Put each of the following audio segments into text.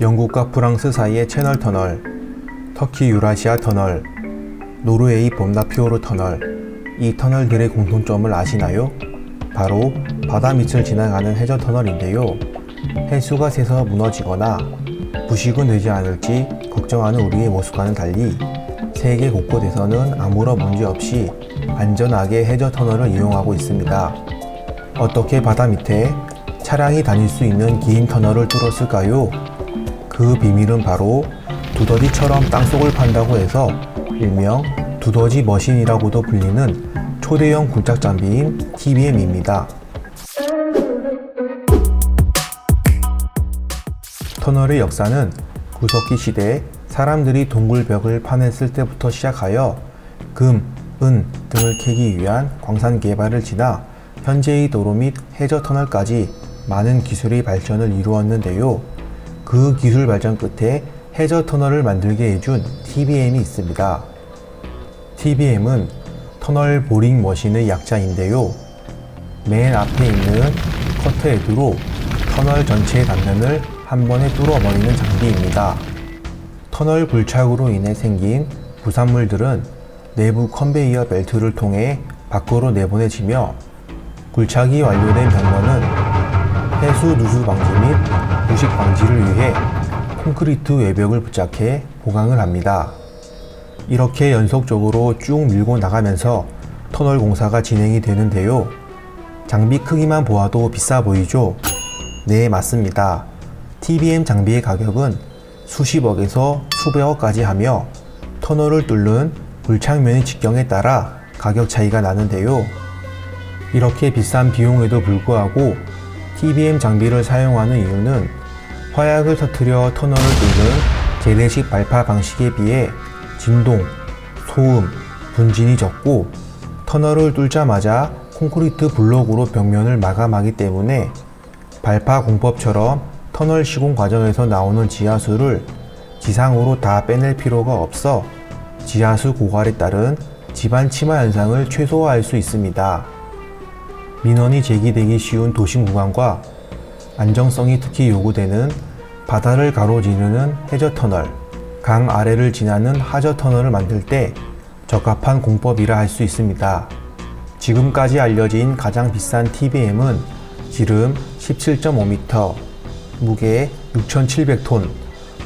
영국과 프랑스 사이의 채널 터널, 터키 유라시아 터널, 노르웨이 봄나피오르 터널, 이 터널들의 공통점을 아시나요? 바로 바다 밑을 지나가는 해저 터널인데요. 해수가 새서 무너지거나 부식은 되지 않을지 걱정하는 우리의 모습과는 달리 세계 곳곳에서는 아무런 문제 없이 안전하게 해저 터널을 이용하고 있습니다. 어떻게 바다 밑에 차량이 다닐 수 있는 긴 터널을 뚫었을까요? 그 비밀은 바로 두더지처럼 땅속을 판다고 해서 일명 두더지 머신이라고도 불리는 초대형 굴착 장비인 TBM입니다. 터널의 역사는 구석기 시대 사람들이 동굴벽을 파냈을 때부터 시작하여 금, 은 등을 캐기 위한 광산 개발을 지나 현재의 도로 및 해저 터널까지 많은 기술의 발전을 이루었는데요. 그 기술 발전 끝에 해저 터널을 만들게 해준 TBM이 있습니다. TBM은 터널 보링 머신의 약자인데요. 맨 앞에 있는 커터 헤드로 터널 전체의 단면을 한 번에 뚫어버리는 장비입니다. 터널 굴착으로 인해 생긴 부산물들은 내부 컨베이어 벨트를 통해 밖으로 내보내지며 굴착이 완료된 벽면은 해수 누수 방지 및 부식 방지를 위해 콘크리트 외벽을 부착해 보강을 합니다. 이렇게 연속적으로 쭉 밀고 나가면서 터널 공사가 진행이 되는데요. 장비 크기만 보아도 비싸 보이죠? 네, 맞습니다. TBM 장비의 가격은 수십억에서 수백억까지 하며 터널을 뚫는 굴착면의 직경에 따라 가격 차이가 나는데요. 이렇게 비싼 비용에도 불구하고 TBM 장비를 사용하는 이유는 화약을 터뜨려 터널을 뚫는 재래식 발파 방식에 비해 진동, 소음, 분진이 적고 터널을 뚫자마자 콘크리트 블록으로 벽면을 마감하기 때문에 발파 공법처럼 터널 시공 과정에서 나오는 지하수를 지상으로 다 빼낼 필요가 없어 지하수 고갈에 따른 집안 침하 현상을 최소화할 수 있습니다. 민원이 제기되기 쉬운 도심 구간과 안정성이 특히 요구되는 바다를 가로지르는 해저 터널, 강 아래를 지나는 하저 터널을 만들 때 적합한 공법이라 할 수 있습니다. 지금까지 알려진 가장 비싼 TBM은 지름 17.5m, 무게 6,700톤,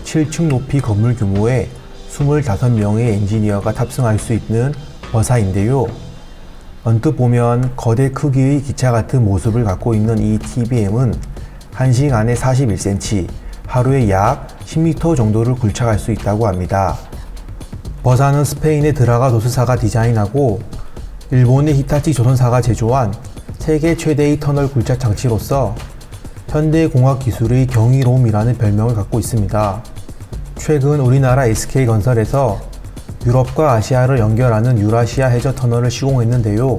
7층 높이 건물 규모의 25명의 엔지니어가 탑승할 수 있는 버사인데요. 언뜻 보면 거대 크기의 기차 같은 모습을 갖고 있는 이 TBM은 1시간에 41cm, 하루에 약 10m 정도를 굴착할 수 있다고 합니다. 버사는 스페인의 드라가 도스사가 디자인하고 일본의 히타치 조선사가 제조한 세계 최대의 터널 굴착 장치로서 현대공학 기술의 경이로움이라는 별명을 갖고 있습니다. 최근 우리나라 SK건설에서 유럽과 아시아를 연결하는 유라시아 해저 터널을 시공했는데요.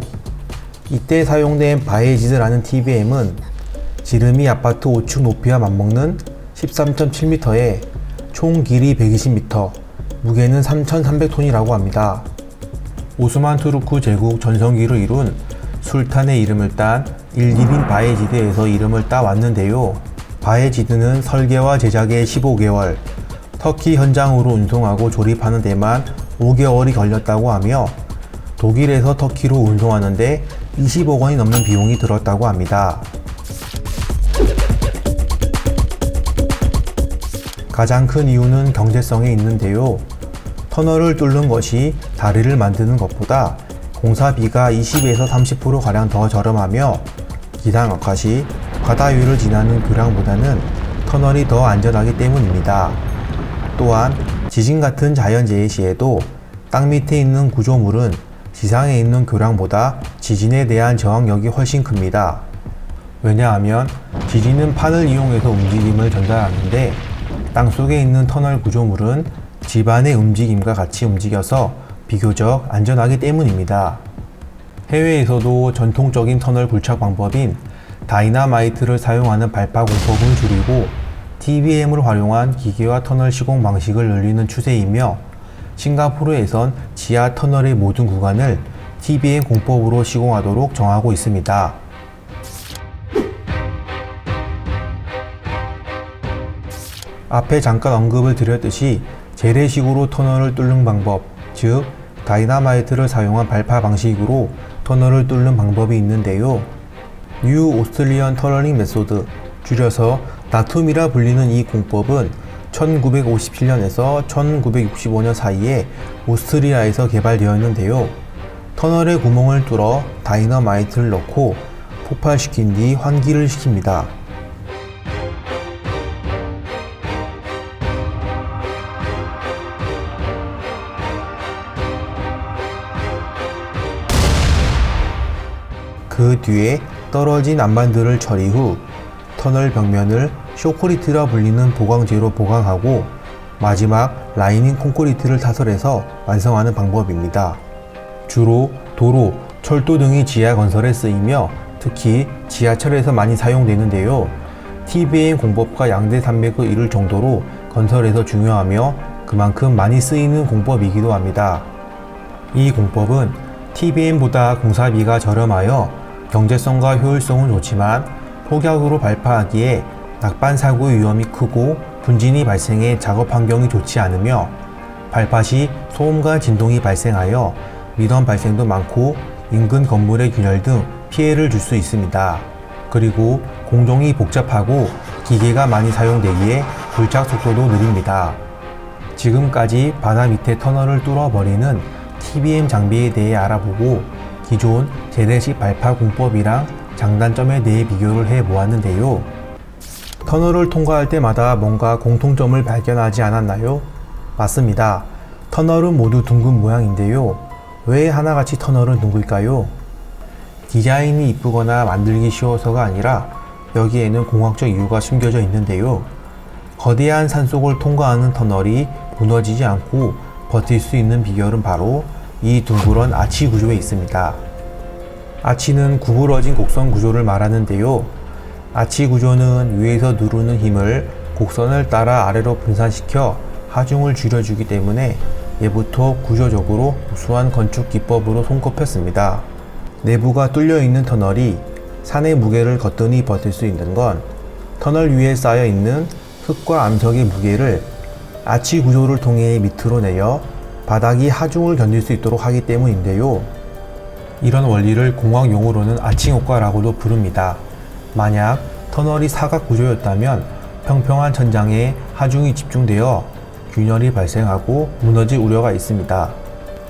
이때 사용된 바에지드라는 TBM은 지름이 아파트 5층 높이와 맞먹는 13.7m에 총 길이 120m, 무게는 3,300톤이라고 합니다. 오스만 투르크 제국 전성기를 이룬 술탄의 이름을 딴 일기빈 바에지드에서 이름을 따왔는데요. 바에지드는 설계와 제작에 15개월, 터키 현장으로 운송하고 조립하는 데만 5개월이 걸렸다고 하며 독일에서 터키로 운송하는데 20억 원이 넘는 비용이 들었다고 합니다. 가장 큰 이유는 경제성에 있는데요. 터널을 뚫는 것이 다리를 만드는 것보다 공사비가 20에서 30%가량 더 저렴하며 기상 악화 시 바다 위를 지나는 교량보다는 터널이 더 안전하기 때문입니다. 또한 지진 같은 자연재해 시에도 땅 밑에 있는 구조물은 지상에 있는 교량보다 지진에 대한 저항력이 훨씬 큽니다. 왜냐하면 지진은 판을 이용해서 움직임을 전달하는데 땅 속에 있는 터널 구조물은 집안의 움직임과 같이 움직여서 비교적 안전하기 때문입니다. 해외에서도 전통적인 터널 굴착 방법인 다이나마이트를 사용하는 발파 공법을 줄이고 TBM을 활용한 기계화 터널 시공 방식을 늘리는 추세이며 싱가포르에선 지하 터널의 모든 구간을 TBM 공법으로 시공하도록 정하고 있습니다. 앞에 잠깐 언급을 드렸듯이 재래식으로 터널을 뚫는 방법, 즉 다이나마이트를 사용한 발파 방식으로 터널을 뚫는 방법이 있는데요. 뉴 오스트리언 터널링 메소드, 줄여서 나툼이라 불리는 이 공법은 1957년에서 1965년 사이에 오스트리아에서 개발되었는데요. 터널의 구멍을 뚫어 다이너마이트를 넣고 폭발시킨 뒤 환기를 시킵니다. 그 뒤에 떨어진 안반들을 처리 후 터널 벽면을 쇼크리트라 불리는 보강제로 보강하고 마지막 라이닝 콘크리트를 타설해서 완성하는 방법입니다. 주로 도로, 철도 등의 지하 건설에 쓰이며 특히 지하철에서 많이 사용되는데요. TBM 공법과 양대 산맥을 이룰 정도로 건설에서 중요하며 그만큼 많이 쓰이는 공법이기도 합니다. 이 공법은 TBM보다 공사비가 저렴하여 경제성과 효율성은 좋지만 폭약으로 발파하기에 낙반 사고의 위험이 크고 분진이 발생해 작업 환경이 좋지 않으며 발파 시 소음과 진동이 발생하여 미던 발생도 많고 인근 건물의 균열 등 피해를 줄 수 있습니다. 그리고 공정이 복잡하고 기계가 많이 사용되기에 불착 속도도 느립니다. 지금까지 바다 밑에 터널을 뚫어버리는 TBM 장비에 대해 알아보고 기존 재래식 발파 공법이랑 장단점에 대해 비교를 해 보았는데요. 터널을 통과할 때마다 뭔가 공통점을 발견하지 않았나요? 맞습니다. 터널은 모두 둥근 모양인데요. 왜 하나같이 터널은 둥글까요? 디자인이 이쁘거나 만들기 쉬워서가 아니라 여기에는 공학적 이유가 숨겨져 있는데요. 거대한 산속을 통과하는 터널이 무너지지 않고 버틸 수 있는 비결은 바로 이 둥그런 아치 구조에 있습니다. 아치는 구부러진 곡선 구조를 말하는데요. 아치 구조는 위에서 누르는 힘을 곡선을 따라 아래로 분산시켜 하중을 줄여주기 때문에 예부터 구조적으로 우수한 건축 기법으로 손꼽혔습니다. 내부가 뚫려 있는 터널이 산의 무게를 거뜬히 버틸 수 있는 건 터널 위에 쌓여 있는 흙과 암석의 무게를 아치 구조를 통해 밑으로 내려 바닥이 하중을 견딜 수 있도록 하기 때문인데요. 이런 원리를 공학 용어로는 아치 효과라고도 부릅니다. 만약 터널이 사각 구조였다면 평평한 천장에 하중이 집중되어 균열이 발생하고 무너질 우려가 있습니다.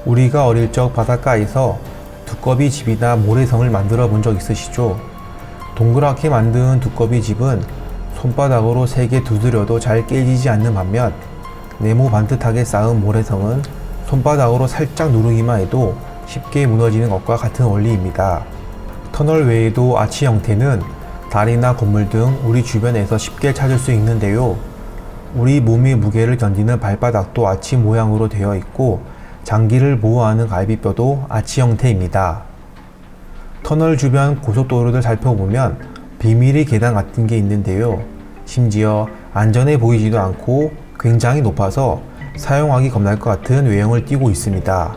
우리가 어릴 적 바닷가에서 두꺼비 집이나 모래성을 만들어 본 적 있으시죠? 동그랗게 만든 두꺼비 집은 손바닥으로 세게 두드려도 잘 깨지지 않는 반면 네모 반듯하게 쌓은 모래성은 손바닥으로 살짝 누르기만 해도 쉽게 무너지는 것과 같은 원리입니다. 터널 외에도 아치 형태는 다리나 건물 등 우리 주변에서 쉽게 찾을 수 있는데요. 우리 몸의 무게를 견디는 발바닥도 아치 모양으로 되어 있고 장기를 보호하는 갈비뼈도 아치 형태입니다. 터널 주변 고속도로를 살펴보면 비밀의 계단 같은 게 있는데요. 심지어 안전해 보이지도 않고 굉장히 높아서 사용하기 겁날 것 같은 외형을 띠고 있습니다.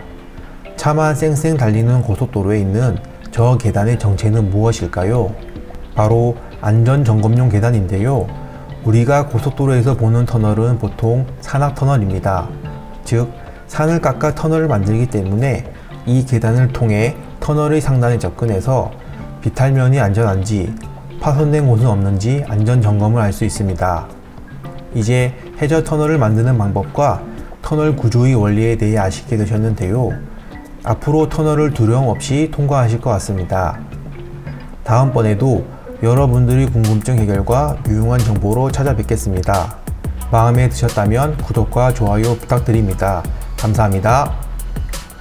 차만 쌩쌩 달리는 고속도로에 있는 저 계단의 정체는 무엇일까요? 바로 안전점검용 계단인데요. 우리가 고속도로에서 보는 터널은 보통 산악터널입니다. 즉, 산을 깎아 터널을 만들기 때문에 이 계단을 통해 터널의 상단에 접근해서 비탈면이 안전한지 파손된 곳은 없는지 안전 점검을 할 수 있습니다. 이제 해저 터널을 만드는 방법과 터널 구조의 원리에 대해 아시게 되셨는데요. 앞으로 터널을 두려움 없이 통과하실 것 같습니다. 다음번에도 여러분들이 궁금증 해결과 유용한 정보로 찾아뵙겠습니다. 마음에 드셨다면 구독과 좋아요 부탁드립니다. 감사합니다.